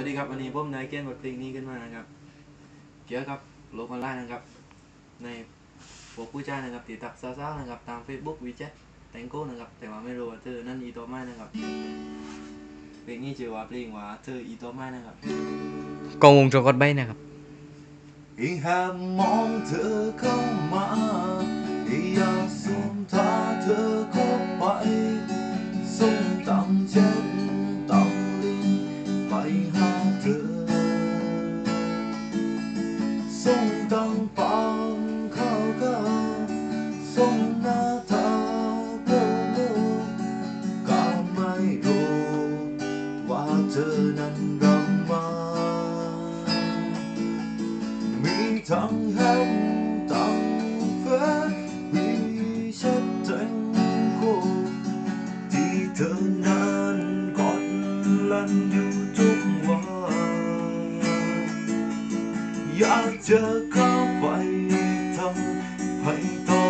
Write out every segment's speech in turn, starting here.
วัสดีครับวันนี้ผมนายเกียนบทเพลงนี้ขึ้นมานะครับ เกี่ยวกับโลกออนไลน์นะครับ ในพวกผู้ชายนะครับติดตักสาวๆนะครับตาม Facebook วีแชทแตงโก้นะครับ แต่ว่าไม่รู้ว่าเธอนั่นอีตัวไม่นะครับเพลงนี้ชื่อว่าเพลงว่าเธออีตัวไม่นะครับกองวงจรกดใบนะครับอีแหบมองเธอเข้า ธอนั้นรำมามีทั้งแฮมทั้ง อยากจะเข้าไปทำให้ตอ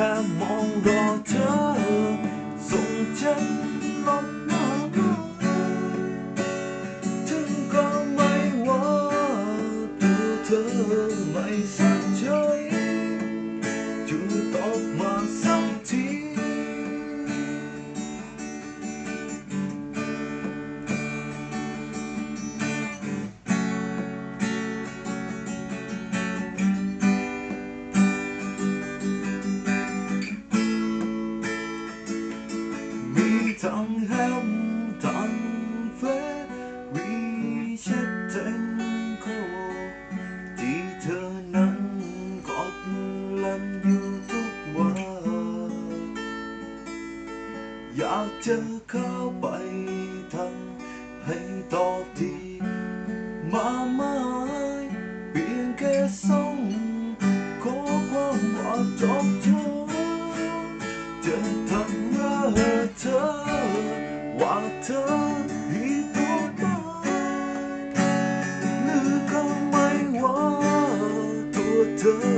แค่มองรอเธอส่งฉันลบมาถึงก็ไม่ว่าตัวเธอไม่สนใจช่วยตอบมา จะเข้าไปทำให้ตอบทีมาไม่เพียงแค่ส่งขอความว่าจบเธอจะทำเพื่อเธอว่าเธอมีตัวตายหรือก็ไม่ว่าตัวเธอ